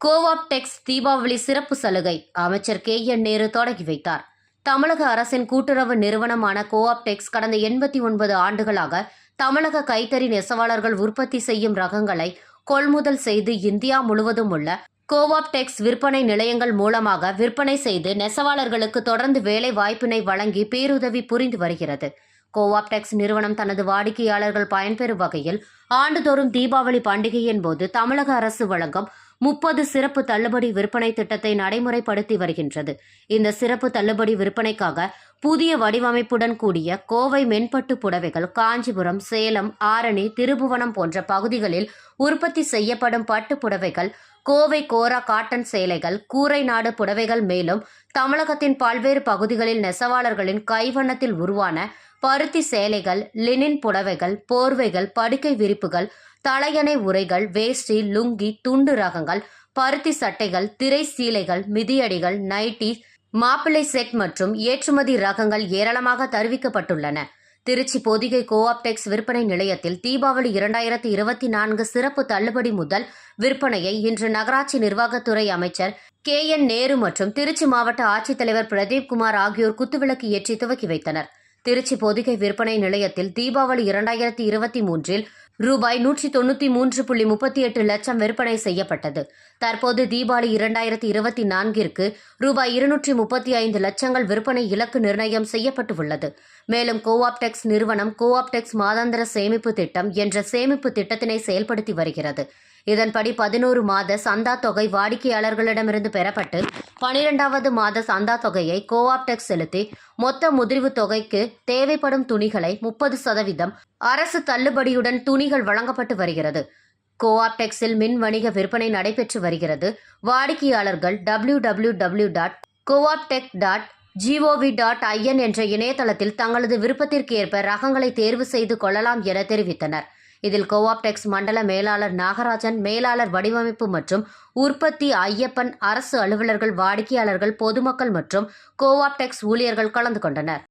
கோவாப்டெக்ஸ் தீபாவளி சிறப்பு சலுகை அமைச்சர் கே. என். நேரு தொடங்கி வைத்தார். தமிழக அரசின் கூட்டுறவு நிறுவனமான கோஆப்டெக்ஸ் கடந்த எண்பத்தி ஒன்பது ஆண்டுகளாக தமிழக கைத்தறி நெசவாளர்கள் உற்பத்தி செய்யும் ரகங்களை கொள்முதல் செய்து இந்தியா முழுவதும் உள்ள கோவாப்டெக்ஸ் விற்பனை நிலையங்கள் மூலமாக விற்பனை செய்து நெசவாளர்களுக்கு தொடர்ந்து வேலை வாய்ப்பினை வழங்கி பேருதவி புரிந்து வருகிறது. கோவாப்டெக்ஸ் நிறுவனம் தனது வாடிக்கையாளர்கள் பயன்பெறும் வகையில் ஆண்டுதோறும் தீபாவளி பண்டிகையின் போது தமிழக அரசு வழங்கும் முப்பது சிறப்பு தள்ளுபடி விற்பனை திட்டத்தை நடைமுறைப்படுத்தி வருகின்றது. இந்த சிறப்பு தள்ளுபடி விற்பனைக்காக புதிய வடிவமைப்புடன் கூடிய கோவை மென்பட்டு புடவைகள் காஞ்சிபுரம் சேலம் ஆரணி திருபுவனம் போன்ற பகுதிகளில் உற்பத்தி செய்யப்படும் பட்டு புடவைகள் கோவை கோரா காட்டன் சேலைகள் கூரை நாடு புடவைகள் மேலும் தமிழகத்தின் பல்வேறு பகுதிகளில் நெசவாளர்களின் கைவண்ணத்தில் உருவான பருத்தி சேலைகள் லினின் புடவைகள் போர்வைகள் படுக்கை விரிப்புகள் தலையணை உரைகள் வேஷ்டி லுங்கி துண்டு ரகங்கள் பருத்தி சட்டைகள் திரை சீலைகள் மிதியடிகள் நைட்டி மாப்பிள்ளை செட் மற்றும் ஏற்றுமதி ரகங்கள் ஏராளமாக தருவிக்கப்பட்டுள்ளன. திருச்சி பொதிகை கோஆப்டெக்ஸ் விற்பனை நிலையத்தில் தீபாவளி இரண்டாயிரத்தி இருபத்தி நான்கு சிறப்பு தள்ளுபடி முதல் விற்பனையை இன்று நகராட்சி நிர்வாகத்துறை அமைச்சர் கே என் நேரு மற்றும் திருச்சி மாவட்ட ஆட்சித்தலைவர் பிரதீப் குமார் ஆகியோர் குத்துவிளக்கு ஏற்றி துவக்கி வைத்தனர். திருச்சி பொதிகை விற்பனை நிலையத்தில் தீபாவளி இரண்டாயிரத்தி இருபத்தி மூன்றில் ரூபாய் நூற்றி தொண்ணூற்றி மூன்று புள்ளி முப்பத்தி எட்டு லட்சம் விற்பனை செய்யப்பட்டது. தற்போது தீபாவளி இரண்டாயிரத்தி இருபத்தி நான்கிற்கு ரூபாய் இருநூற்றி முப்பத்தி ஐந்து லட்சங்கள் விற்பனை இலக்கு நிர்ணயம் செய்யப்பட்டுள்ளது. மேலும் கோஆப்டெக்ஸ் நிறுவனம் கோஆப்டெக்ஸ் மாதாந்திர சேமிப்பு திட்டம் என்ற சேமிப்பு திட்டத்தினை செயல்படுத்தி வருகிறது. இதன்படி பதினோரு மாத சந்தா தொகை வாடிக்கையாளர்களிடமிருந்து பெறப்பட்டு பனிரெண்டாவது மாத சந்தா தொகையை கோஆப்டெக்ஸ் செலுத்தி மொத்த முதிர்வு தொகைக்கு தேவைப்படும் துணிகளை முப்பது சதவீதம் அரசு தள்ளுபடியுடன் துணிகள் வழங்கப்பட்டு வருகிறது. கோஆப்டெக்ஸில் மின் வணிக விற்பனை நடைபெற்று வருகிறது. வாடிக்கையாளர்கள் W W W dot Cooptex dot G O V dot I N என்ற இணையதளத்தில் தங்களது விருப்பத்திற்கேற்ப ரகங்களை தேர்வு செய்து கொள்ளலாம் என தெரிவித்தனர் இதில் கோஆப்டெக்ஸ் மண்டல மேலாளர் நாகராஜன் மேலாளர் வடிவமைப்பு மற்றும் உற்பத்தி ஐயப்பன் அரசு அலுவலர்கள் வாடிக்கையாளர்கள் பொதுமக்கள் மற்றும் கோஆப்டெக்ஸ் ஊழியர்கள் கலந்து கொண்டனர்.